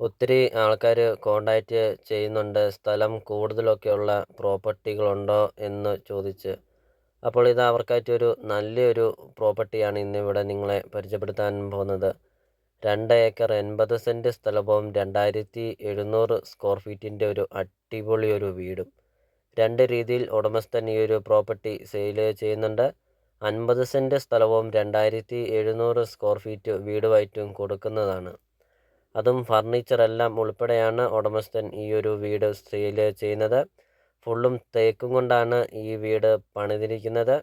ഒത്തിരി ആൾക്കാർ കോണ്ടാക്റ്റ് ചെയ്യുന്നുണ്ട്. സ്ഥലം കൂടുതലൊക്കെയുള്ള പ്രോപ്പർട്ടികളുണ്ടോ എന്ന് ചോദിച്ച്. അപ്പോൾ ഇത് അവർക്കായിട്ടൊരു നല്ലൊരു പ്രോപ്പർട്ടിയാണ് ഇന്നിവിടെ നിങ്ങളെ പരിചയപ്പെടുത്താൻ പോകുന്നത്. രണ്ട് ഏക്കർ എൺപത് സെന്റ് സ്ഥലവും രണ്ടായിരത്തി എഴുന്നൂറ് സ്ക്വയർ ഫീറ്റിന്റെ ഒരു അടിപൊളി ഒരു വീടും. രണ്ട് രീതിയിൽ ഉടമസ്ഥൻ ഈ ഒരു പ്രോപ്പർട്ടി സെയിൽ ചെയ്യുന്നുണ്ട്. അൻപത് സെന്റ് സ്ഥലവും രണ്ടായിരത്തി എഴുന്നൂറ് സ്ക്വയർ ഫീറ്റ് വീടുമായിട്ടും കൊടുക്കുന്നതാണ്. അതും ഫർണിച്ചറെല്ലാം ഉൾപ്പെടെയാണ് ഉടമസ്ഥൻ ഈ ഒരു വീട് സെയിൽ ചെയ്യുന്നത്. ഫുള്ളും തേക്കും കൊണ്ടാണ് ഈ വീട് പണിതിരിക്കുന്നത്.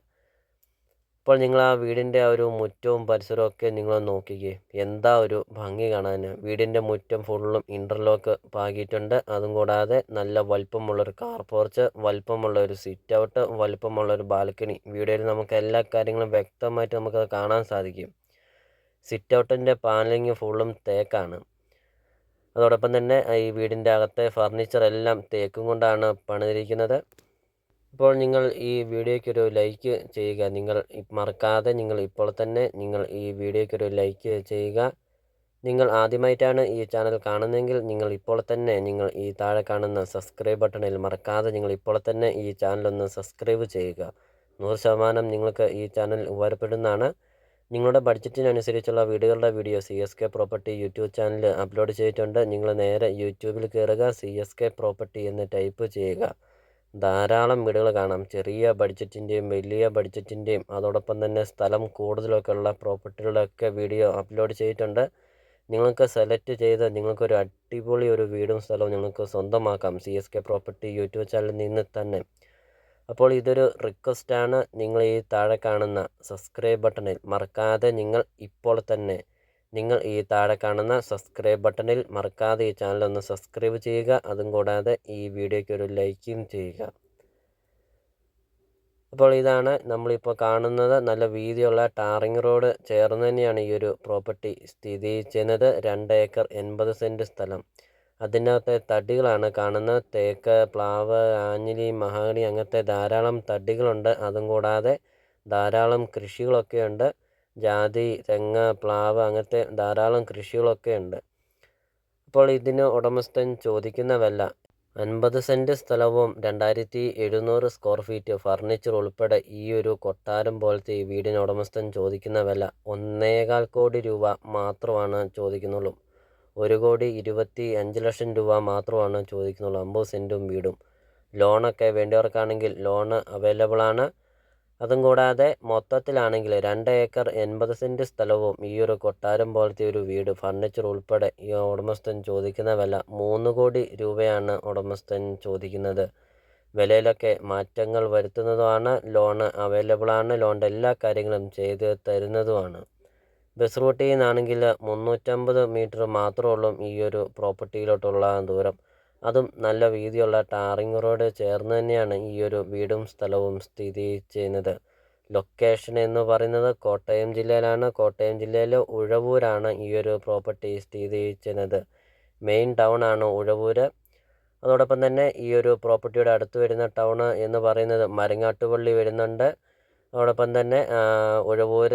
ഇപ്പോൾ നിങ്ങൾ ആ വീടിന്റെ ആ ഒരു മുറ്റവും പരിസരവും ഒക്കെ നിങ്ങൾ നോക്കിക്കേ. എന്താ ഒരു ഭംഗി കാണാൻ. വീടിന്റെ മുറ്റം ഫുള്ളും ഇന്റർലോക്ക് പാകിയിട്ടുണ്ട് അതും കൂടാതെ നല്ല വലിപ്പമുള്ളൊരു കാർ പോർച്ച് വലിപ്പമുള്ള ഒരു സിറ്റ് ഔട്ട് വലിപ്പമുള്ള ഒരു ബാൽക്കണി. വീഡിയോയിൽ നമുക്ക് എല്ലാ കാര്യങ്ങളും വ്യക്തമായിട്ട് നമുക്കത് കാണാൻ സാധിക്കും. സിറ്റ് ഔട്ടിന്റെ പാനലിങ് ഫുള്ളും തേക്കാണ്. അതോടൊപ്പം തന്നെ ഈ വീടിന്റെ അകത്തെ ഫർണിച്ചർ എല്ലാം തേക്കും കൊണ്ടാണ് പണിതിരിക്കുന്നത്. ഇപ്പോൾ നിങ്ങൾ ഈ വീഡിയോയ്ക്ക് ഒരു ലൈക്ക് ചെയ്യുക. നിങ്ങൾ മറക്കാതെ നിങ്ങൾ ഇപ്പോൾ തന്നെ നിങ്ങൾ ഈ വീഡിയോയ്ക്ക് ഒരു ലൈക്ക് ചെയ്യുക. നിങ്ങൾ ആദ്യമായിട്ടാണ് ഈ ചാനൽ കാണുന്നതെങ്കിൽ നിങ്ങൾ ഇപ്പോൾ തന്നെ നിങ്ങൾ ഈ താഴെ കാണുന്ന സബ്സ്ക്രൈബ് ബട്ടണിൽ മറക്കാതെ നിങ്ങൾ ഇപ്പോൾ തന്നെ ഈ ചാനൽ ഒന്ന് സബ്സ്ക്രൈബ് ചെയ്യുക. നൂറ് ശതമാനം നിങ്ങൾക്ക് ഈ ചാനൽ ഉപകാരപ്പെടുന്നതാണ്. നിങ്ങളുടെ ബഡ്ജറ്റിനനുസരിച്ചുള്ള വീടുകളുടെ video C S K property YouTube channel upload ചെയ്തിട്ടുണ്ട്. നിങ്ങൾ നേരെ യൂട്യൂബിൽ കയറുക സി എസ് കെ പ്രോപ്പർട്ടി എന്ന് ടൈപ്പ് ചെയ്യുക. ധാരാളം വീടുകൾ കാണാം. ചെറിയ ബഡ്ജറ്റിന്റെയും വലിയ ബഡ്ജറ്റിന്റെയും അതോടൊപ്പം തന്നെ സ്ഥലം കൂടുതലൊക്കെ ഉള്ള പ്രോപ്പർട്ടികളുടെയൊക്കെ വീഡിയോ അപ്ലോഡ് ചെയ്തിട്ടുണ്ട്. നിങ്ങൾക്ക് സെലക്ട് ചെയ്ത് നിങ്ങൾക്കൊരു അടിപൊളി ഒരു വീടും സ്ഥലവും നിങ്ങൾക്ക് സ്വന്തമാക്കാം. C S K property YouTube ചാനലിൽ നിന്ന് തന്നെ. അപ്പോൾ ഇതൊരു റിക്വസ്റ്റാണ്. നിങ്ങൾ ഈ താഴെ കാണുന്ന സബ്സ്ക്രൈബ് ബട്ടണിൽ മറക്കാതെ നിങ്ങൾ ഇപ്പോൾ തന്നെ നിങ്ങൾ ഈ താഴെ കാണുന്ന സബ്സ്ക്രൈബ് ബട്ടണിൽ മറക്കാതെ ഈ ചാനൽ ഒന്ന് സബ്സ്ക്രൈബ് ചെയ്യുക. അതും കൂടാതെ ഈ വീഡിയോയ്ക്ക് ഒരു ലൈക്കും ചെയ്യുക. അപ്പോൾ ഇതാണ് നമ്മളിപ്പോൾ കാണുന്നത്. നല്ല വീതിയുള്ള ടാറിങ് റോഡ് ചേർന്ന് തന്നെയാണ് ഈ ഒരു പ്രോപ്പർട്ടി സ്ഥിതി ചെയ്യുന്നത്. രണ്ട് ഏക്കർ എൺപത് സെന്റ് സ്ഥലം. അതിനകത്തെ തടികളാണ് കാണുന്നത് തേക്ക് പ്ലാവ് ആഞ്ഞിലി മഹാഗണി അങ്ങനത്തെ ധാരാളം തടികളുണ്ട്. അതും കൂടാതെ ധാരാളം കൃഷികളൊക്കെ ഉണ്ട്. ജാതി തെങ്ങ് പ്ലാവ് അങ്ങനത്തെ ധാരാളം കൃഷികളൊക്കെ ഉണ്ട്. അപ്പോൾ ഇതിന് ഉടമസ്ഥൻ ചോദിക്കുന്ന വില അൻപത് സെന്റ് സ്ഥലവും രണ്ടായിരത്തി എഴുന്നൂറ് സ്ക്വയർ ഫീറ്റ് ഫർണിച്ചർ ഉൾപ്പെടെ ഈ ഒരു കൊട്ടാരം പോലത്തെ ഈ വീടിന് ഉടമസ്ഥൻ ചോദിക്കുന്ന വില ഒന്നേകാൽ കോടി രൂപ മാത്രമാണ് ചോദിക്കുന്നുള്ളൂ. ഒരു കോടി ഇരുപത്തി അഞ്ച് ലക്ഷം രൂപ മാത്രമാണ് ചോദിക്കുന്നുള്ളൂ. അമ്പത് സെന്റും വീടും. ലോണൊക്കെ വേണ്ടിയവർക്കാണെങ്കിൽ ലോണ് അവൈലബിൾ ആണ് അതും കൂടാതെ മൊത്തത്തിലാണെങ്കിൽ രണ്ട് ഏക്കർ എൺപത് സെന്റ് സ്ഥലവും ഈ ഒരു കൊട്ടാരം പോലത്തെ ഒരു വീട് ഫർണിച്ചർ ഉൾപ്പെടെ ഈ ഉടമസ്ഥൻ ചോദിക്കുന്ന വില മൂന്ന് കോടി രൂപയാണ് ഉടമസ്ഥൻ ചോദിക്കുന്നത്. വിലയിലൊക്കെ മാറ്റങ്ങൾ വരുത്തുന്നതുമാണ് ലോണ് അവൈലബിൾ ആണ് ലോണിന്റെ എല്ലാ കാര്യങ്ങളും ചെയ്ത് തരുന്നതുമാണ്. ബസ് റൂട്ടിൽ നിന്നാണെങ്കിൽ മുന്നൂറ്റമ്പത് മീറ്റർ മാത്രമേ ഉള്ളൂ ഈ ഒരു പ്രോപ്പർട്ടിയിലോട്ടുള്ള ദൂരം. അതും നല്ല വീതിയുള്ള ടാറിങ് റോഡ് ചേർന്ന് തന്നെയാണ് ഈ ഒരു വീടും സ്ഥലവും സ്ഥിതി ചെയ്യുന്നത്. ലൊക്കേഷൻ എന്ന് പറയുന്നത് കോട്ടയം ജില്ലയിലാണ്. കോട്ടയം ജില്ലയിലെ ഉഴവൂരാണ് ഈ ഒരു പ്രോപ്പർട്ടി സ്ഥിതി ചെയ്യുന്നത്. മെയിൻ ടൗൺ ആണ് ഉഴവൂര്. അതോടൊപ്പം തന്നെ ഈ ഒരു പ്രോപ്പർട്ടിയുടെ അടുത്ത് വരുന്ന ടൗൺ എന്ന് പറയുന്നത് മരങ്ങാട്ടുപള്ളി വരുന്നുണ്ട്. അതോടൊപ്പം തന്നെ ഉഴവൂർ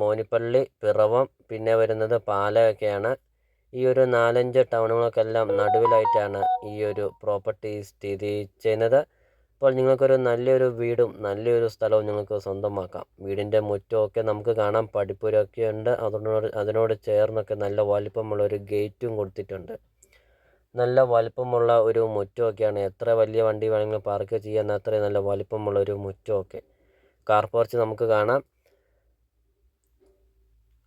മോനിപ്പള്ളി പിറവം പിന്നെ വരുന്നത് പാലയൊക്കെയാണ് ഈ ഒരു നാലഞ്ച് ടൗണുകൾക്കെല്ലാം നടുവിലായിട്ടാണ് ഈ ഒരു പ്രോപ്പർട്ടി സ്ഥിതി ചെയ്യുന്നത്. അപ്പോൾ നിങ്ങൾക്കൊരു നല്ലൊരു വീടും നല്ലൊരു സ്ഥലവും നിങ്ങൾക്ക് സ്വന്തമാക്കാം. വീടിന്റെ മുറ്റമൊക്കെ നമുക്ക് കാണാം പടിപ്പുരൊക്കെ ഉണ്ട്. അതിനോട് അതിനോട് ചേർന്നൊക്കെ നല്ല വലിപ്പമുള്ള ഒരു ഗേറ്റും കൊടുത്തിട്ടുണ്ട്. നല്ല വലിപ്പമുള്ള ഒരു മുറ്റമൊക്കെയാണ്. എത്ര വലിയ വണ്ടി വേണമെങ്കിലും പാർക്ക് ചെയ്യാൻ അത്രയും നല്ല വലിപ്പമുള്ള ഒരു മുറ്റമൊക്കെ. കാർ പോർച്ച് നമുക്ക് കാണാം.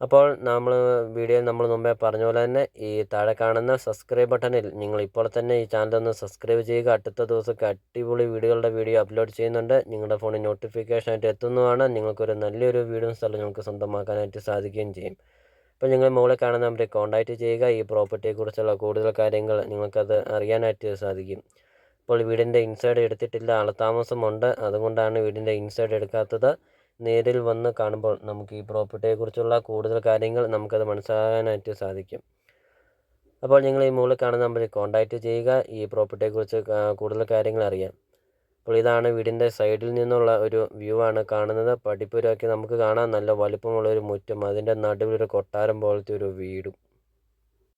അപ്പോൾ നമ്മൾ വീഡിയോയിൽ നമ്മൾ മുമ്പേ പറഞ്ഞ പോലെ തന്നെ ഈ താഴെ കാണുന്ന സബ്സ്ക്രൈബ് ബട്ടണിൽ നിങ്ങൾ ഇപ്പോൾ തന്നെ ഈ ചാനൽ ഒന്ന് സബ്സ്ക്രൈബ് ചെയ്യുക. അടുത്ത ദിവസമൊക്കെ അടിപൊളി വീഡിയോകളുടെ വീഡിയോ അപ്ലോഡ് ചെയ്യുന്നുണ്ട്. നിങ്ങളുടെ ഫോണിൽ നോട്ടിഫിക്കേഷൻ ആയിട്ട് എത്തുന്നതാണ്. നിങ്ങൾക്കൊരു നല്ലൊരു വീടും സ്ഥലം നിങ്ങൾക്ക് സ്വന്തമാക്കാനായിട്ട് സാധിക്കുകയും ചെയ്യും. അപ്പോൾ നിങ്ങൾ മുകളിൽ കാണുന്ന നമ്പറിൽ കോൺടാക്റ്റ് ചെയ്യുക. ഈ പ്രോപ്പർട്ടിയെക്കുറിച്ചുള്ള കൂടുതൽ കാര്യങ്ങൾ നിങ്ങൾക്കത് അറിയാനായിട്ട് സാധിക്കും. ഇപ്പോൾ വീടിന്റെ ഇൻസൈഡ് എടുത്തിട്ടില്ല ആളത്താമസമുണ്ട് അതുകൊണ്ടാണ് വീടിന്റെ ഇൻസൈഡ് എടുക്കാത്തത്. നേരിൽ വന്ന് കാണുമ്പോൾ നമുക്ക് ഈ പ്രോപ്പർട്ടിയെക്കുറിച്ചുള്ള കൂടുതൽ കാര്യങ്ങൾ നമുക്കത് മനസ്സിലാകാനായിട്ട് സാധിക്കും. അപ്പോൾ നിങ്ങൾ ഈ മുകളിൽ കാണുന്ന നമ്പറിൽ കോൺടാക്റ്റ് ചെയ്യുക ഈ പ്രോപ്പർട്ടിയെക്കുറിച്ച് കൂടുതൽ കാര്യങ്ങൾ അറിയാം അപ്പോൾ ഇതാണ് വീടിന്റെ സൈഡിൽ നിന്നുള്ള ഒരു വ്യൂ ആണ് കാണുന്നത്. പടിപ്പുരയൊക്കെ നമുക്ക് കാണാൻ നല്ല വലുപ്പമുള്ള ഒരു മുറ്റം അതിന്റെ നടുവിലൊരു കൊട്ടാരം പോലത്തെ ഒരു വീടും.